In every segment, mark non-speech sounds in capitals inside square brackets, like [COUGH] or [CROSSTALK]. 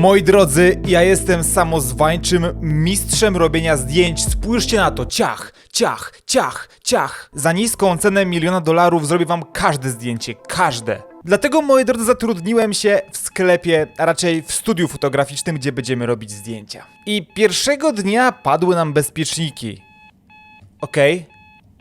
Moi drodzy, ja jestem samozwańczym mistrzem robienia zdjęć. Spójrzcie na to. Ciach, ciach, ciach, ciach. Za niską cenę miliona dolarów zrobię wam każde zdjęcie. Każde. Dlatego, moi drodzy, zatrudniłem się w sklepie, a raczej w studiu fotograficznym, gdzie będziemy robić zdjęcia. I pierwszego dnia padły nam bezpieczniki. Okej.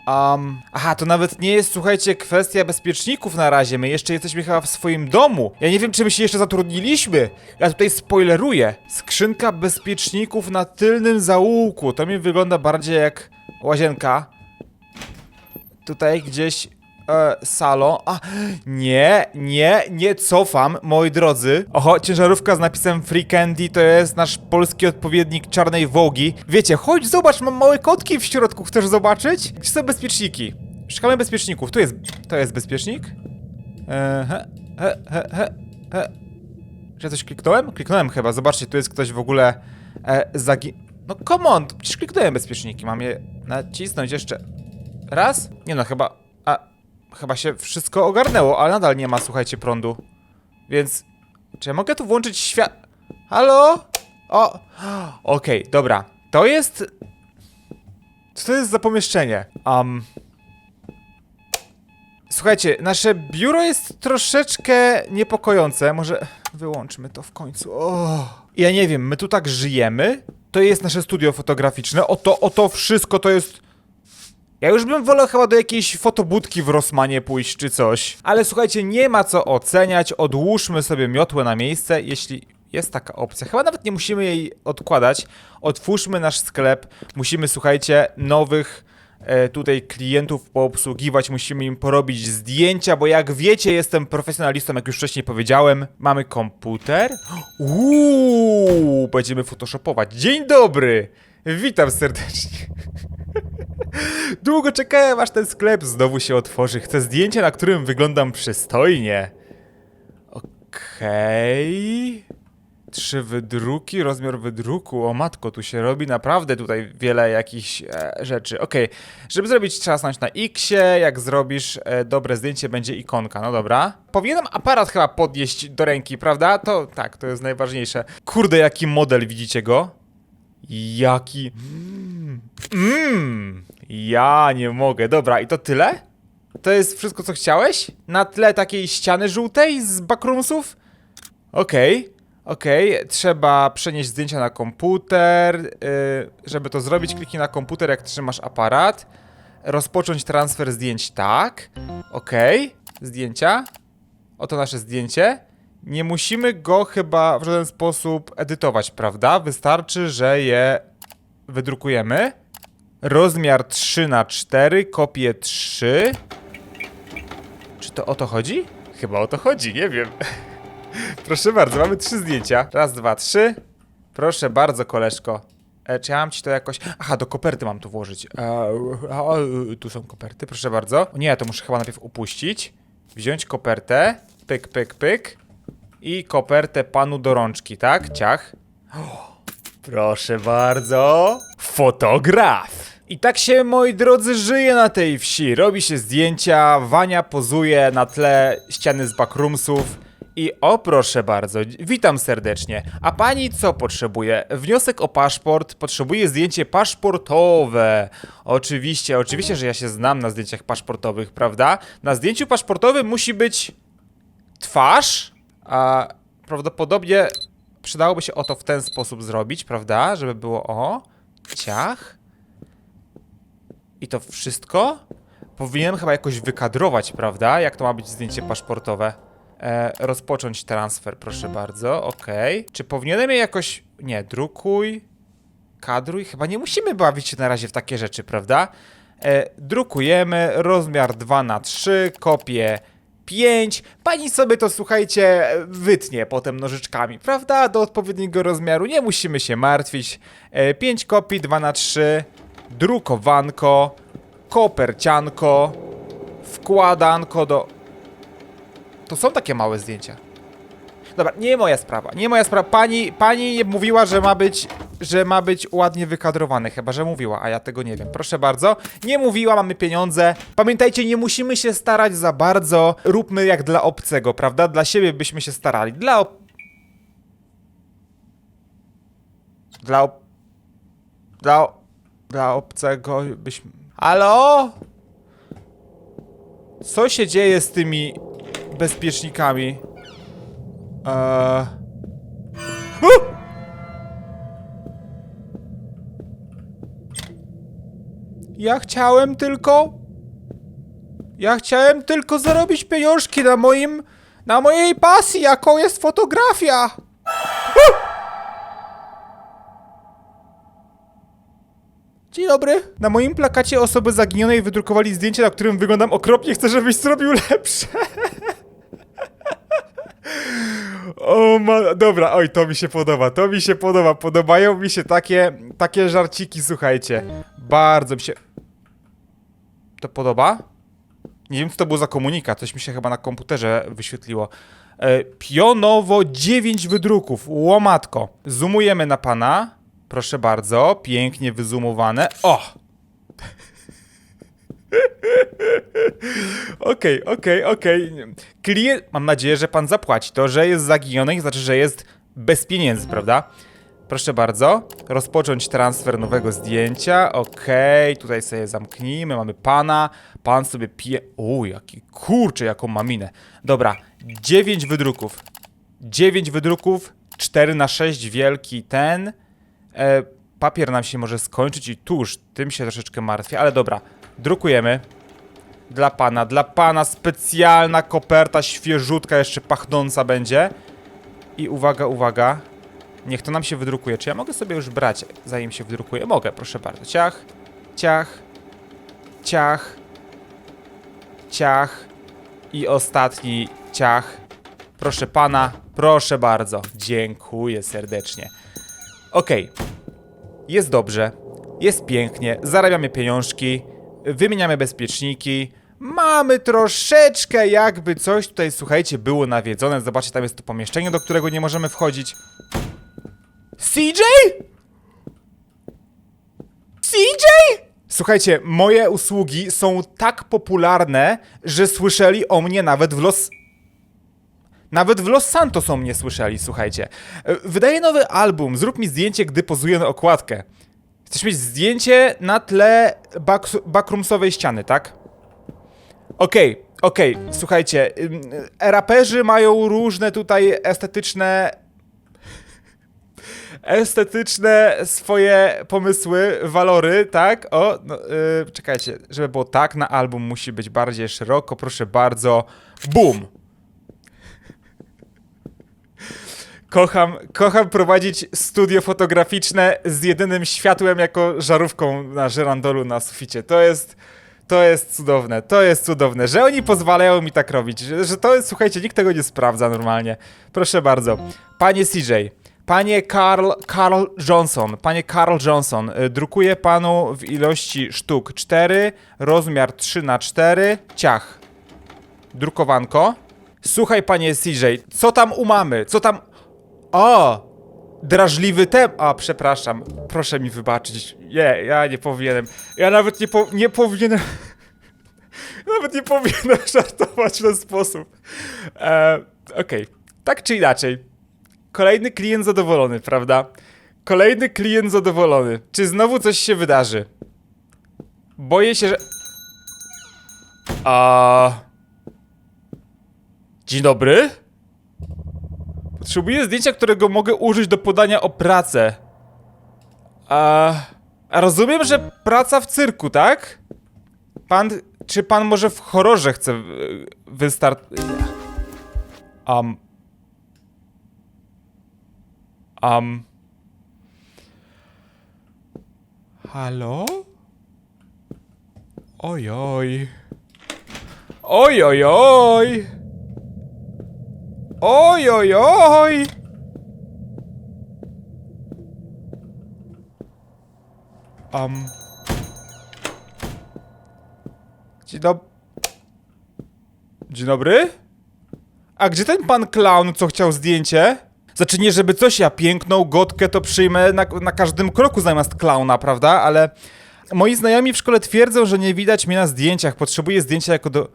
Um, aha, to nawet nie jest, słuchajcie, kwestia bezpieczników na razie. My jeszcze jesteśmy chyba w swoim domu. Ja nie wiem, czy my się jeszcze zatrudniliśmy. Ja tutaj spoileruję. Skrzynka bezpieczników na tylnym zaułku. To mi wygląda bardziej jak łazienka. Tutaj gdzieś e, salon. A, nie, nie, nie cofam, moi drodzy. Oho, ciężarówka z napisem Free Candy to jest nasz polski odpowiednik czarnej wogi. Wiecie, chodź, zobacz, mam małe kotki w środku. Chcesz zobaczyć? Gdzie są bezpieczniki? Szukamy bezpieczników. Tu jest, to jest bezpiecznik. E, he, he, he, he, he. Czy ja coś kliknąłem? Kliknąłem chyba. Zobaczcie, tu jest ktoś w ogóle e, zagi... No come on, przecież kliknąłem bezpieczniki. Mam je nacisnąć jeszcze raz? Nie no, chyba... Chyba się wszystko ogarnęło, ale nadal nie ma, słuchajcie, prądu. Więc... Czy ja mogę tu włączyć świat... Halo? O! Okej, dobra. To jest... Co to jest za pomieszczenie? Um... Słuchajcie, nasze biuro jest troszeczkę niepokojące. Może wyłączmy to w końcu. O. Ja nie wiem, my tu tak żyjemy. To jest nasze studio fotograficzne. Oto, oto wszystko to jest. Ja już bym wolał chyba do jakiejś fotobudki w Rosmanie pójść czy coś. Ale słuchajcie, nie ma co oceniać. Odłóżmy sobie miotłę na miejsce, jeśli jest taka opcja. Chyba nawet nie musimy jej odkładać. Otwórzmy nasz sklep. Musimy, słuchajcie, nowych e, tutaj klientów poobsługiwać, musimy im porobić zdjęcia, bo jak wiecie, jestem profesjonalistą, jak już wcześniej powiedziałem. Mamy komputer. Uuu, będziemy photoshopować. Dzień dobry! Witam serdecznie. Długo czekałem, aż ten sklep znowu się otworzy. Chcę zdjęcie, na którym wyglądam przystojnie. Okej. Trzy wydruki, rozmiar wydruku. O matko, tu się robi naprawdę tutaj wiele jakichś e, rzeczy. Okej, żeby zrobić trzeba stanąć na X-ie. Jak zrobisz e, dobre zdjęcie, będzie ikonka. No dobra. Powinienem aparat chyba podnieść do ręki, prawda? To tak, to jest najważniejsze. Kurde, jaki model, widzicie go? Jaki. Mmm. Ja nie mogę. Dobra, i to tyle? To jest wszystko, co chciałeś? Na tle takiej ściany żółtej z backroomsów? Okej, okej. Trzeba przenieść zdjęcia na komputer. Yy, żeby to zrobić, kliknij na komputer, jak trzymasz aparat. Rozpocząć transfer zdjęć, tak. Okej. Zdjęcia. Oto nasze zdjęcie. Nie musimy go chyba w żaden sposób edytować, prawda? Wystarczy, że je wydrukujemy. Rozmiar 3 na 4 kopię 3. Czy to o to chodzi? Chyba o to chodzi, nie wiem. [LAUGHS] Proszę bardzo, mamy trzy zdjęcia. Raz, dwa, trzy. Proszę bardzo, koleżko. E, czy ja mam ci to jakoś... Aha, do koperty mam to włożyć. E, tu są koperty, proszę bardzo. O nie, to muszę chyba najpierw upuścić. Wziąć kopertę. Pyk, pyk, pyk. I kopertę panu do rączki, tak? Ciach. Proszę bardzo. Fotograf. I tak się, moi drodzy, żyje na tej wsi. Robi się zdjęcia, Wania pozuje na tle ściany z backroomsów. I o proszę bardzo, witam serdecznie. A pani co potrzebuje? Wniosek o paszport, potrzebuje zdjęcie paszportowe. Oczywiście, oczywiście, że ja się znam na zdjęciach paszportowych, prawda? Na zdjęciu paszportowym musi być twarz, a prawdopodobnie przydałoby się o to w ten sposób zrobić, prawda? Żeby było o, ciach. I to wszystko? Powinienem chyba jakoś wykadrować, prawda? Jak to ma być zdjęcie paszportowe? E, rozpocząć transfer, proszę bardzo, okej. Czy powinienem je jakoś... Nie, drukuj, kadruj. Chyba nie musimy bawić się na razie w takie rzeczy, prawda? E, drukujemy, rozmiar 2 na 3 kopię 5. Pani sobie to, słuchajcie, wytnie potem nożyczkami, prawda? Do odpowiedniego rozmiaru, nie musimy się martwić. E, 5 kopii, 2 na 3 drukowanko, kopercianko, wkładanko do... To są takie małe zdjęcia. Dobra, nie moja sprawa, nie moja sprawa. Pani, pani mówiła, że ma być, że ma być ładnie wykadrowany, chyba że mówiła, a ja tego nie wiem. Proszę bardzo. Nie mówiła, mamy pieniądze. Pamiętajcie, nie musimy się starać za bardzo. Róbmy jak dla obcego, prawda? Dla siebie byśmy się starali. Dla ob... Dla... Ob... Dla... Dla obcego byśmy... Halo? Co się dzieje z tymi bezpiecznikami? Eee... U! Ja chciałem tylko... Ja chciałem tylko zarobić pieniążki na moim... Na mojej pasji, jaką jest fotografia! Dzień dobry. Na moim plakacie osoby zaginionej wydrukowali zdjęcie, na którym wyglądam okropnie. Chcę, żebyś zrobił lepsze. [LAUGHS] O ma... Dobra, oj, to mi się podoba, to mi się podoba. Podobają mi się takie, takie żarciki, słuchajcie. Bardzo mi się... To podoba? Nie wiem, co to było za komunikat. Coś mi się chyba na komputerze wyświetliło. E, pionowo 9 wydruków. Łomatko. Zoomujemy na pana. Proszę bardzo. Pięknie wyzoomowane. O! [LAUGHS] Okej, okej, okej. Klient, mam nadzieję, że pan zapłaci. To, że jest zaginiony, znaczy, że jest bez pieniędzy, prawda? Proszę bardzo, rozpocząć transfer nowego zdjęcia. Okej, tutaj sobie zamknijmy. Mamy pana. Pan sobie pije. O, jaki kurczę, jaką maminę. Dobra, 9 wydruków. 9 wydruków, 4 na 6 wielki ten. E, papier nam się może skończyć i tuż, tym się troszeczkę martwię, ale dobra, drukujemy. Dla pana, dla pana specjalna koperta, świeżutka, jeszcze pachnąca będzie. I uwaga, uwaga. Niech to nam się wydrukuje. Czy ja mogę sobie już brać, zanim się wydrukuje? Mogę, proszę bardzo. Ciach, ciach, ciach, ciach i ostatni ciach. Proszę pana, proszę bardzo. Dziękuję serdecznie. Okej. Jest dobrze. Jest pięknie. Zarabiamy pieniążki. Wymieniamy bezpieczniki. Mamy troszeczkę jakby coś tutaj, słuchajcie, było nawiedzone. Zobaczcie, tam jest to pomieszczenie, do którego nie możemy wchodzić. CJ? CJ? Słuchajcie, moje usługi są tak popularne, że słyszeli o mnie nawet w Los... Nawet w Los Santos o mnie słyszeli, słuchajcie. E, Wydaję nowy album, zrób mi zdjęcie, gdy pozuję na okładkę. Chcesz mieć zdjęcie na tle back backroomsowej ściany, tak? Okej, okej, słuchajcie, ym, e, raperzy mają różne tutaj estetyczne estetyczne swoje pomysły, walory, tak? O, no, yy, czekajcie, żeby było tak, na album musi być bardziej szeroko, proszę bardzo. Boom! Kocham, kocham prowadzić studio fotograficzne z jedynym światłem jako żarówką na żerandolu na suficie. To jest, to jest cudowne, to jest cudowne, że oni pozwalają mi tak robić, że, że to jest, słuchajcie, nikt tego nie sprawdza normalnie. Proszę bardzo. Panie CJ, panie Carl, Carl Johnson, panie Carl Johnson, y, drukuję panu w ilości sztuk 4, rozmiar 3 na 4 ciach. Drukowanko. Słuchaj, panie CJ, co tam u mamy? Co tam... O! Drażliwy tem... A, przepraszam. Proszę mi wybaczyć. Nie, ja nie powinienem. Ja nawet nie, po... nie powinienem... [LAUGHS] nawet nie powinienem [LAUGHS] żartować w ten sposób. E, Okej. Tak czy inaczej. Kolejny klient zadowolony, prawda? Kolejny klient zadowolony. Czy znowu coś się wydarzy? Boję się, że... A... Dzień dobry? Potrzebuję zdjęcia, którego mogę użyć do podania o pracę. A, rozumiem, że praca w cyrku, tak? Pan, czy pan może w horrorze chce y, wystart... Um... Um... Halo? Oj, oj. Oj, oj, oj. Oj, oj, oj! Um. Dzień dob... Dzień dobry? A gdzie ten pan clown, co chciał zdjęcie? Znaczy nie, żeby coś ja piękną gotkę to przyjmę na, na każdym kroku zamiast klauna, prawda? Ale moi znajomi w szkole twierdzą, że nie widać mnie na zdjęciach. Potrzebuję zdjęcia jako do...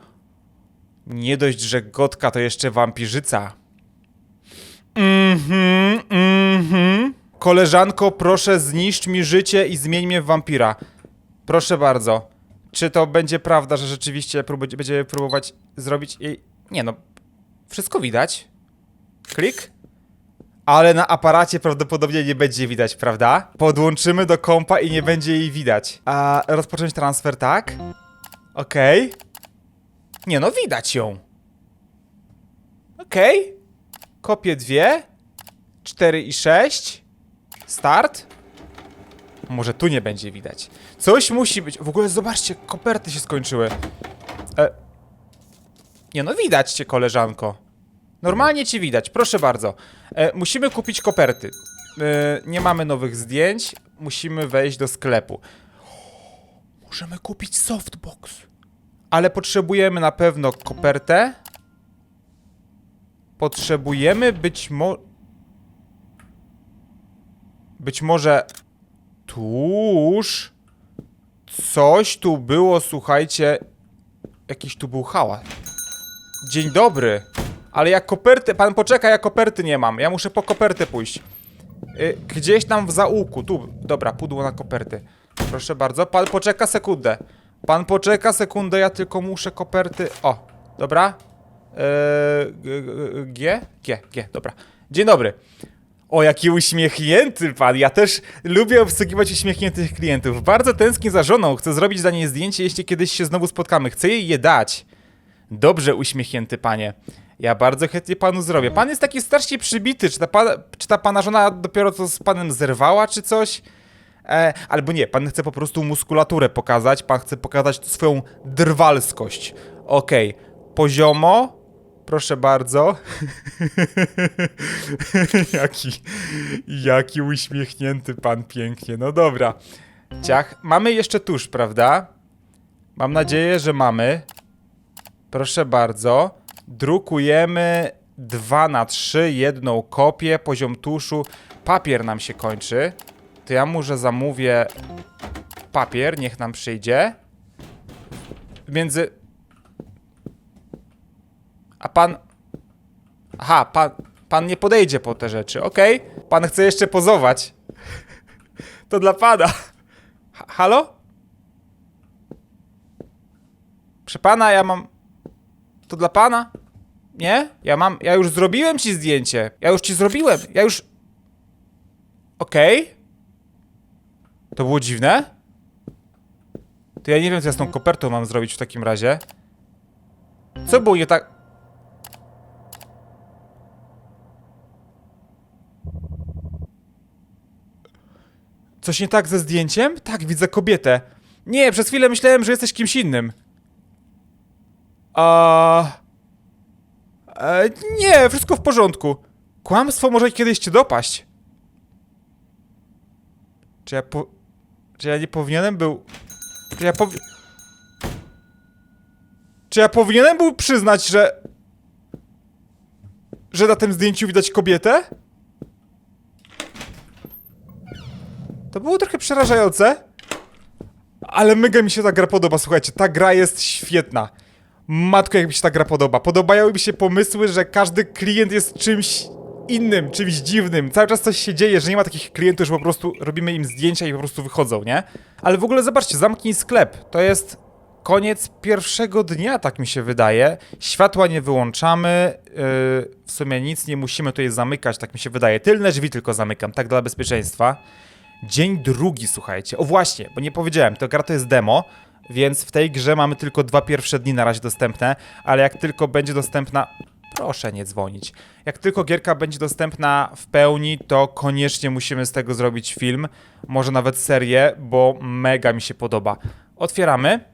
Nie dość, że gotka to jeszcze wampirzyca. Mhm, mhm. Koleżanko, proszę zniszcz mi życie i zmień mnie w wampira. Proszę bardzo. Czy to będzie prawda, że rzeczywiście próbu- będziemy próbować zrobić jej... Nie no, wszystko widać. Klik. Ale na aparacie prawdopodobnie nie będzie widać, prawda? Podłączymy do kompa i nie będzie jej widać. A rozpocząć transfer, tak? Okej. Nie no, widać ją. Okej. Kopię dwie. Cztery i sześć. Start. Może tu nie będzie widać. Coś musi być. W ogóle zobaczcie, koperty się skończyły. E... Nie no, widać cię, koleżanko. Normalnie ci widać, proszę bardzo. E, musimy kupić koperty. E, nie mamy nowych zdjęć. Musimy wejść do sklepu. Możemy kupić softbox. Ale potrzebujemy na pewno kopertę. Potrzebujemy być mo... Być może... Tuż... Coś tu było, słuchajcie... Jakiś tu był hałas. Dzień dobry. Ale jak koperty... Pan poczeka, ja koperty nie mam. Ja muszę po kopertę pójść. Y, gdzieś tam w zaułku. Tu. Dobra, pudło na koperty. Proszę bardzo. Pan poczeka sekundę. Pan poczeka sekundę, ja tylko muszę koperty... O, dobra. G- g- G? G, G, dobra. Dzień dobry. O, jaki uśmiechnięty pan. Ja też lubię obsługiwać uśmiechniętych klientów. Bardzo tęsknię za żoną. Chcę zrobić dla niej zdjęcie, jeśli kiedyś się znowu spotkamy. Chcę jej je dać. Dobrze, uśmiechnięty panie. Ja bardzo chętnie panu zrobię. Pan jest taki strasznie przybity. Czy ta, pa, czy ta pana żona dopiero co z panem zerwała, czy coś? E, albo nie, pan chce po prostu muskulaturę pokazać. Pan chce pokazać swoją drwalskość. Okej, poziomo. Proszę bardzo. [LAUGHS] jaki, jaki uśmiechnięty pan pięknie. No dobra. Ciach. Mamy jeszcze tusz, prawda? Mam nadzieję, że mamy. Proszę bardzo. Drukujemy 2 na 3 jedną kopię, poziom tuszu. Papier nam się kończy. To ja może zamówię papier, niech nam przyjdzie. Między... A pan... Aha, pan, pan nie podejdzie po te rzeczy, okej. Pan chce jeszcze pozować. [LAUGHS] To dla pana. Ha halo? Proszę pana, ja mam... To dla pana? Nie? Ja mam... Ja już zrobiłem ci zdjęcie. Ja już ci zrobiłem. Ja już... Okej. To było dziwne? To ja nie wiem, co ja z tą kopertą mam zrobić w takim razie. Co było nie tak... Coś nie tak ze zdjęciem? Tak, widzę kobietę. Nie, przez chwilę myślałem, że jesteś kimś innym. A... E, nie, wszystko w porządku. Kłamstwo może kiedyś cię dopaść. Czy ja po... Czy ja nie powinienem był... Czy ja. Czy ja powinienem był przyznać, że... Że na tym zdjęciu widać kobietę? To było trochę przerażające. Ale mega mi się ta gra podoba, słuchajcie, ta gra jest świetna. Matko, jak mi się ta gra podoba. Podobają mi się pomysły, że każdy klient jest czymś innym, czymś dziwnym. Cały czas coś się dzieje, że nie ma takich klientów, że po prostu robimy im zdjęcia i po prostu wychodzą, nie? Ale w ogóle zobaczcie, zamknij sklep. To jest koniec pierwszego dnia, tak mi się wydaje. Światła nie wyłączamy. Yy, w sumie nic nie musimy tutaj zamykać, tak mi się wydaje. Tylne drzwi tylko zamykam, tak dla bezpieczeństwa. Dzień drugi, słuchajcie. O właśnie, bo nie powiedziałem, to gra to jest demo, więc w tej grze mamy tylko dwa pierwsze dni na razie dostępne, ale jak tylko będzie dostępna... Proszę nie dzwonić. Jak tylko gierka będzie dostępna w pełni, to koniecznie musimy z tego zrobić film, może nawet serię, bo mega mi się podoba. Otwieramy.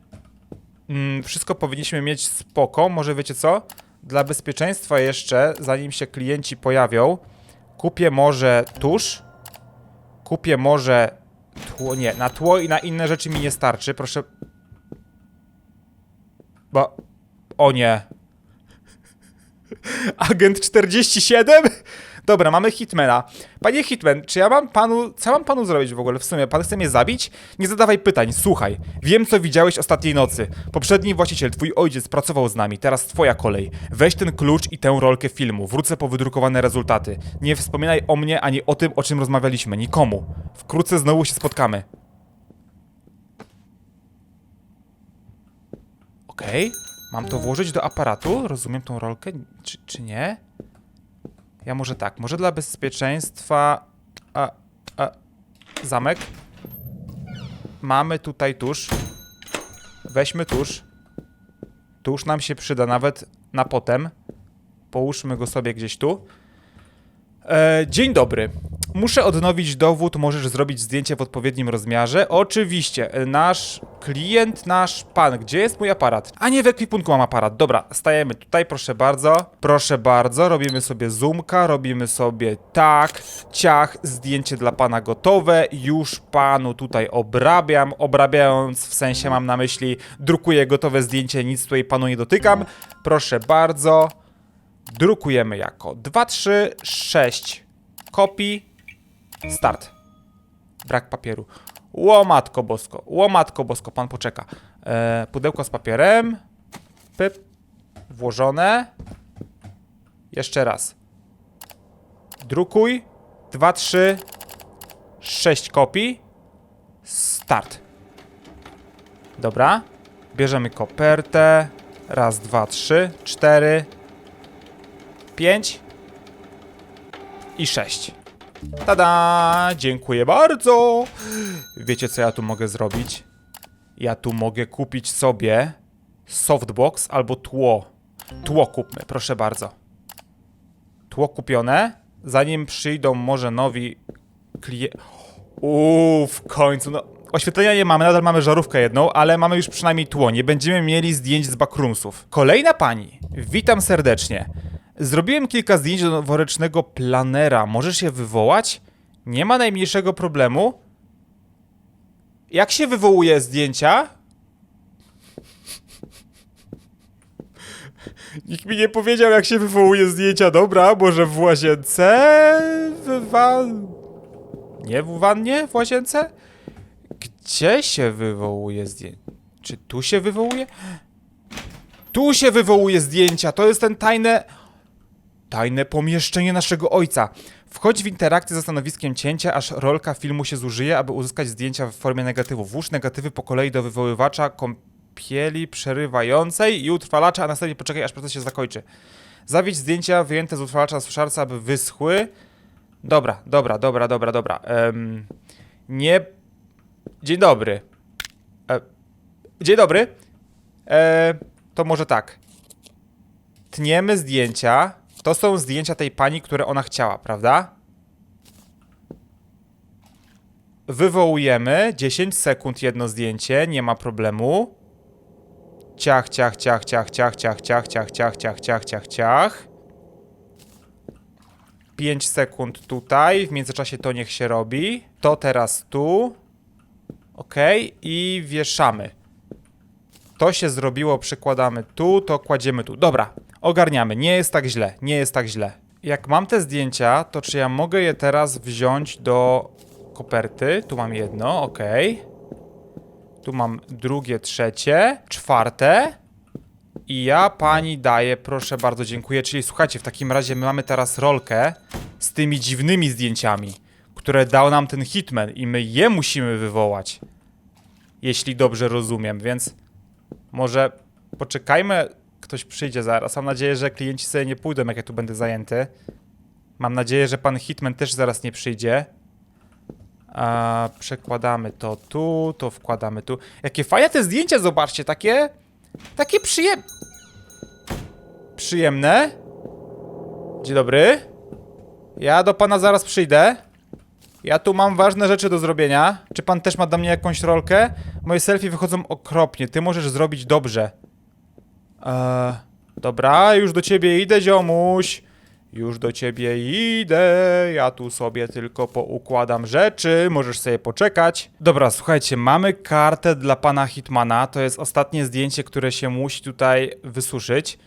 Mm, wszystko powinniśmy mieć spoko, może wiecie co? Dla bezpieczeństwa jeszcze, zanim się klienci pojawią, kupię może tusz, Kupię może tło, nie, na tło i na inne rzeczy mi nie starczy, proszę. Bo, o nie. Agent 47? Dobra, mamy Hitmana. Panie Hitman, czy ja mam panu, co mam panu zrobić w ogóle w sumie? Pan chce mnie zabić? Nie zadawaj pytań, słuchaj. Wiem, co widziałeś ostatniej nocy. Poprzedni właściciel, twój ojciec, pracował z nami, teraz twoja kolej. Weź ten klucz i tę rolkę filmu. Wrócę po wydrukowane rezultaty. Nie wspominaj o mnie ani o tym, o czym rozmawialiśmy. Nikomu. Wkrótce znowu się spotkamy. Okej. Mam to włożyć do aparatu? Rozumiem tą rolkę? Czy, czy nie? Ja może tak, może dla bezpieczeństwa. A, a, zamek. Mamy tutaj tusz. Weźmy tusz. Tusz nam się przyda nawet na potem. Połóżmy go sobie gdzieś tu. E, dzień dobry. Muszę odnowić dowód, możesz zrobić zdjęcie w odpowiednim rozmiarze. Oczywiście, nasz klient, nasz pan. Gdzie jest mój aparat? A nie, w ekwipunku mam aparat. Dobra, stajemy tutaj, proszę bardzo. Proszę bardzo, robimy sobie zoomka, robimy sobie tak, ciach, zdjęcie dla pana gotowe. Już panu tutaj obrabiam. Obrabiając, w sensie mam na myśli, drukuję gotowe zdjęcie, nic tutaj panu nie dotykam. Proszę bardzo. Drukujemy jako 2, 3, 6. Kopii. Start. Brak papieru. Łomatko bosko. Łomatko bosko. Pan poczeka. E, pudełko z papierem. Pyp. Włożone. Jeszcze raz. Drukuj. 2, 3, 6 kopii. Start. Dobra. Bierzemy kopertę. Raz, dwa, trzy, cztery, 5 i 6. Tada! Dziękuję bardzo! Wiecie, co ja tu mogę zrobić? Ja tu mogę kupić sobie softbox albo tło. Tło kupmy, proszę bardzo. Tło kupione. Zanim przyjdą może nowi klienci. Uuu, w końcu. No, oświetlenia nie mamy, nadal mamy żarówkę jedną, ale mamy już przynajmniej tło. Nie będziemy mieli zdjęć z backroomsów. Kolejna pani. Witam serdecznie. Zrobiłem kilka zdjęć do noworocznego planera. Możesz je wywołać? Nie ma najmniejszego problemu. Jak się wywołuje zdjęcia? Nikt mi nie powiedział, jak się wywołuje zdjęcia. Dobra, może w łazience? W wa... Nie w wannie? W łazience? Gdzie się wywołuje zdjęcia? Czy tu się wywołuje? Tu się wywołuje zdjęcia. To jest ten tajne... Tajne pomieszczenie naszego ojca. Wchodź w interakcję ze stanowiskiem cięcia, aż rolka filmu się zużyje, aby uzyskać zdjęcia w formie negatywu. Włóż negatywy po kolei do wywoływacza kąpieli przerywającej i utrwalacza, a następnie poczekaj, aż proces się zakończy. Zawiedź zdjęcia wyjęte z utrwalacza na suszarce, aby wyschły. Dobra, dobra, dobra, dobra, dobra. Em, nie... Dzień dobry. E, dzień dobry. E, to może tak. Tniemy zdjęcia. To są zdjęcia tej pani, które ona chciała, prawda? Wywołujemy 10 sekund jedno zdjęcie, nie ma problemu. Ciach, ciach, ciach, ciach, ciach, ciach, ciach, ciach, ciach, ciach, ciach, ciach, ciach. 5 sekund tutaj, w międzyczasie to niech się robi. To teraz tu. Ok, i wieszamy. To się zrobiło, przykładamy tu, to kładziemy tu. Dobra, ogarniamy. Nie jest tak źle, nie jest tak źle. Jak mam te zdjęcia, to czy ja mogę je teraz wziąć do koperty? Tu mam jedno, ok. Tu mam drugie, trzecie, czwarte. I ja pani daję, proszę bardzo, dziękuję. Czyli słuchajcie, w takim razie my mamy teraz rolkę z tymi dziwnymi zdjęciami, które dał nam ten hitman i my je musimy wywołać. Jeśli dobrze rozumiem, więc może poczekajmy, ktoś przyjdzie zaraz. Mam nadzieję, że klienci sobie nie pójdą, jak ja tu będę zajęty. Mam nadzieję, że pan Hitman też zaraz nie przyjdzie. A, przekładamy to tu, to wkładamy tu. Jakie fajne te zdjęcia, zobaczcie, takie... Takie przyjem... Przyjemne. Dzień dobry. Ja do pana zaraz przyjdę. Ja tu mam ważne rzeczy do zrobienia. Czy pan też ma dla mnie jakąś rolkę? Moje selfie wychodzą okropnie. Ty możesz zrobić dobrze. Eee, dobra, już do ciebie idę, ziomuś. Już do ciebie idę. Ja tu sobie tylko poukładam rzeczy. Możesz sobie poczekać. Dobra, słuchajcie, mamy kartę dla pana Hitmana. To jest ostatnie zdjęcie, które się musi tutaj wysuszyć.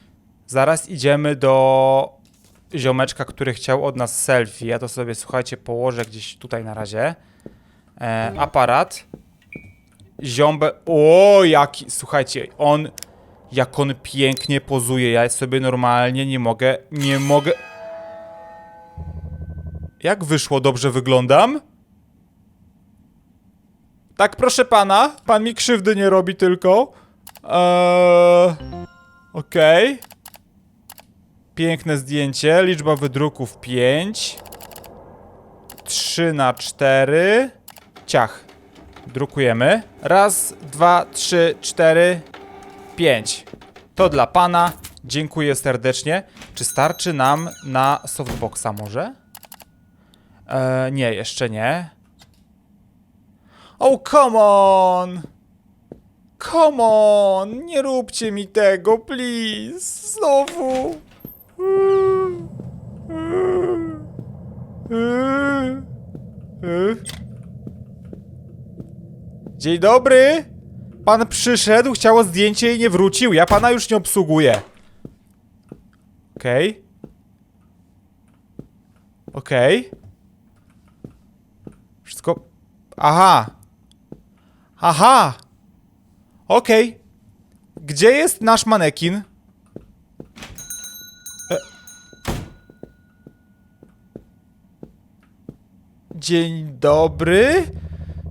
Zaraz idziemy do ziomeczka, który chciał od nas selfie. Ja to sobie, słuchajcie, położę gdzieś tutaj na razie. E, aparat. Ziąbę. O, jaki. Słuchajcie, on. Jak on pięknie pozuje. Ja sobie normalnie nie mogę. Nie mogę. Jak wyszło? Dobrze wyglądam? Tak, proszę pana. Pan mi krzywdy nie robi tylko. Eee. Okej. Piękne zdjęcie. Liczba wydruków 5. 3 na 4. Ciach. Drukujemy. Raz, dwa, trzy, cztery, pięć. To dla pana. Dziękuję serdecznie. Czy starczy nam na softboxa może? E, nie, jeszcze nie. Oh, come on! Come on! Nie róbcie mi tego, please! Znowu! Dzień dobry! Pan przyszedł, chciało zdjęcie i nie wrócił. Ja pana już nie obsługuję. Okej. Okej. Wszystko. Aha. Aha. Okej. Gdzie jest nasz manekin? Dzień dobry.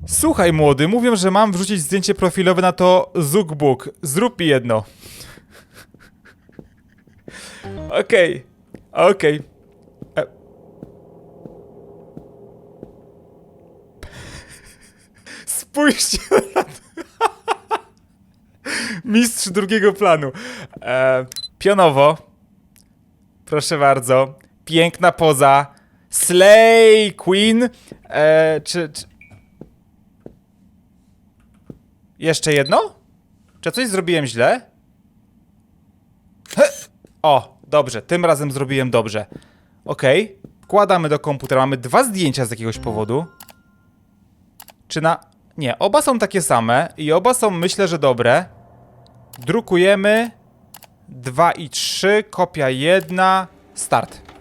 Słuchaj, młody, mówią, że mam wrzucić zdjęcie profilowe na to Zugbook. Zrób mi jedno. Okej. Okej. E- Spójrzcie na to. Mistrz drugiego planu. E, pionowo. Proszę bardzo. Piękna poza. Slay Queen. E, czy, czy... Jeszcze jedno? Czy coś zrobiłem źle? O, dobrze, tym razem zrobiłem dobrze. Okej, wkładamy do komputera. Mamy dwa zdjęcia z jakiegoś powodu. Czy na... Nie, oba są takie same i oba są, myślę, że dobre. Drukujemy. 2 i 3, kopia jedna. Start.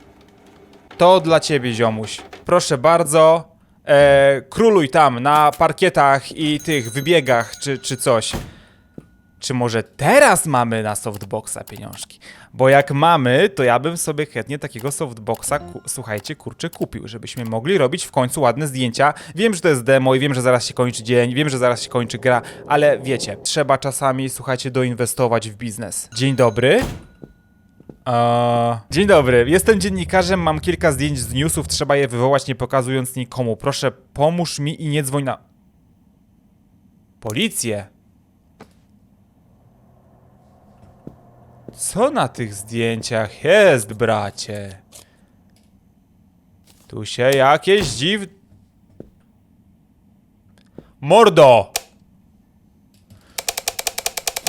To dla ciebie, ziomuś. Proszę bardzo. E, króluj tam na parkietach i tych wybiegach, czy, czy coś. Czy może teraz mamy na softboxa pieniążki? Bo jak mamy, to ja bym sobie chętnie takiego softboxa, ku, słuchajcie, kurczę, kupił, żebyśmy mogli robić w końcu ładne zdjęcia. Wiem, że to jest demo i wiem, że zaraz się kończy dzień, wiem, że zaraz się kończy gra, ale wiecie, trzeba czasami, słuchajcie, doinwestować w biznes. Dzień dobry. Dzień dobry, jestem dziennikarzem, mam kilka zdjęć z newsów, trzeba je wywołać nie pokazując nikomu. Proszę, pomóż mi i nie dzwoń na... Policję? Co na tych zdjęciach jest, bracie? Tu się jakieś dziw... Mordo!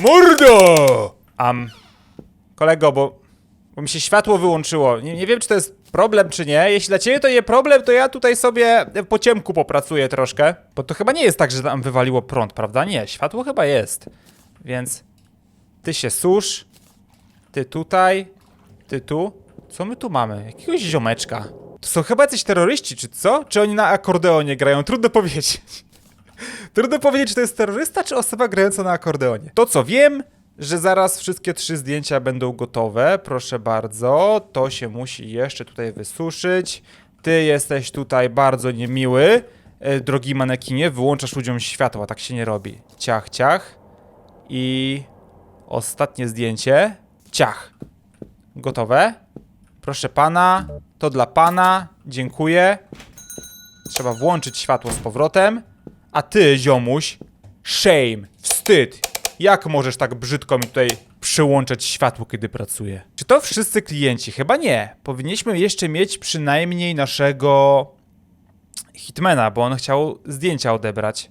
Mordo! Am... Kolego, bo, bo mi się światło wyłączyło. Nie, nie wiem, czy to jest problem, czy nie. Jeśli dla ciebie to nie problem, to ja tutaj sobie po ciemku popracuję troszkę. Bo to chyba nie jest tak, że tam wywaliło prąd, prawda? Nie, światło chyba jest. Więc ty się susz, ty tutaj, ty tu. Co my tu mamy? Jakiegoś ziomeczka. To są chyba jacyś terroryści, czy co? Czy oni na akordeonie grają? Trudno powiedzieć. [LAUGHS] Trudno powiedzieć, czy to jest terrorysta, czy osoba grająca na akordeonie. To co wiem, że zaraz wszystkie trzy zdjęcia będą gotowe. Proszę bardzo. To się musi jeszcze tutaj wysuszyć. Ty jesteś tutaj bardzo niemiły. E, drogi manekinie, wyłączasz ludziom światła, tak się nie robi. Ciach, ciach. I ostatnie zdjęcie. Ciach. Gotowe. Proszę pana, to dla pana. Dziękuję. Trzeba włączyć światło z powrotem. A ty, ziomuś, shame, wstyd. Jak możesz tak brzydko mi tutaj przyłączać światło, kiedy pracuję? Czy to wszyscy klienci? Chyba nie. Powinniśmy jeszcze mieć przynajmniej naszego hitmana, bo on chciał zdjęcia odebrać.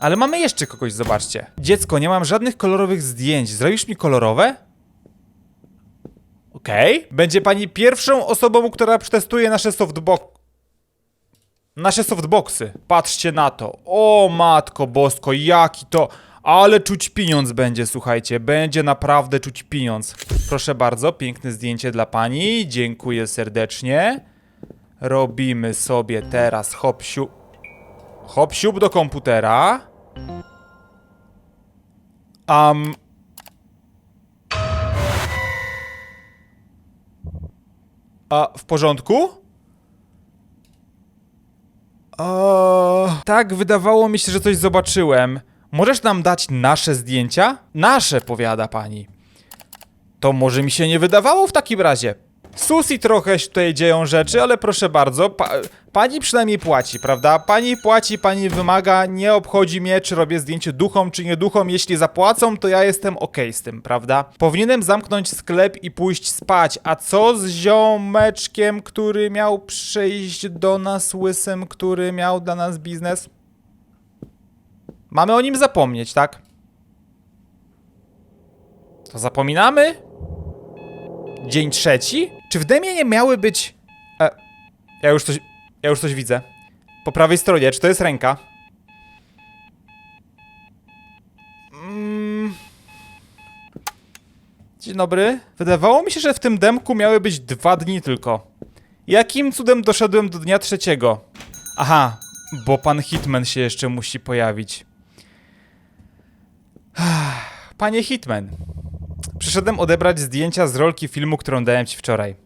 Ale mamy jeszcze kogoś, zobaczcie. Dziecko, nie mam żadnych kolorowych zdjęć. Zrobisz mi kolorowe? Okej. Będzie pani pierwszą osobą, która przetestuje nasze softbox. Nasze softboxy. Patrzcie na to. O matko bosko, jaki to... Ale czuć pieniądz będzie, słuchajcie. Będzie naprawdę czuć pieniądz. Proszę bardzo, piękne zdjęcie dla pani. Dziękuję serdecznie. Robimy sobie teraz hop siup. Hop siup do komputera. Um. A, w porządku? O, tak, wydawało mi się, że coś zobaczyłem. Możesz nam dać nasze zdjęcia? Nasze, powiada pani. To może mi się nie wydawało w takim razie. Susi trochę się tutaj dzieją rzeczy, ale proszę bardzo, pa, pani przynajmniej płaci, prawda? Pani płaci, pani wymaga, nie obchodzi mnie, czy robię zdjęcie duchom, czy nie duchom. Jeśli zapłacą, to ja jestem okej z tym, prawda? Powinienem zamknąć sklep i pójść spać. A co z ziomeczkiem, który miał przyjść do nas, łysym, który miał dla nas biznes? Mamy o nim zapomnieć, tak? To zapominamy? Dzień trzeci? Czy w demie nie miały być... E, ja już coś... Ja już coś widzę. Po prawej stronie, czy to jest ręka? Mm. Dzień dobry. Wydawało mi się, że w tym demku miały być dwa dni tylko. Jakim cudem doszedłem do dnia trzeciego? Aha, bo pan Hitman się jeszcze musi pojawić. Panie Hitman, przyszedłem odebrać zdjęcia z rolki filmu, którą dałem ci wczoraj.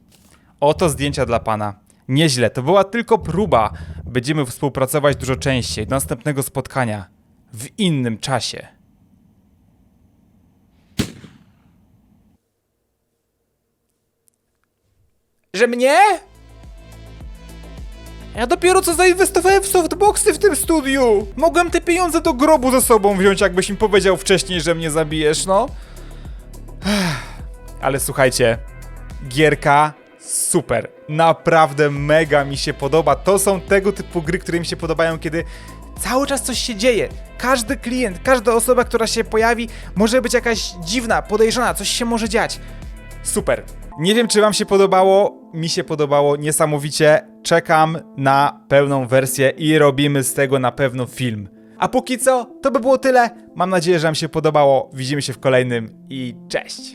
Oto zdjęcia dla pana. Nieźle, to była tylko próba. Będziemy współpracować dużo częściej. Do następnego spotkania. W innym czasie. Że mnie? Ja dopiero co zainwestowałem w softboxy w tym studiu! Mogłem te pieniądze do grobu ze sobą wziąć, jakbyś mi powiedział wcześniej, że mnie zabijesz, no. Ale słuchajcie, gierka super. Naprawdę mega mi się podoba. To są tego typu gry, które mi się podobają, kiedy cały czas coś się dzieje. Każdy klient, każda osoba, która się pojawi, może być jakaś dziwna, podejrzana, coś się może dziać. Super. Nie wiem, czy Wam się podobało. Mi się podobało niesamowicie. Czekam na pełną wersję i robimy z tego na pewno film. A póki co, to by było tyle. Mam nadzieję, że Wam się podobało. Widzimy się w kolejnym i cześć.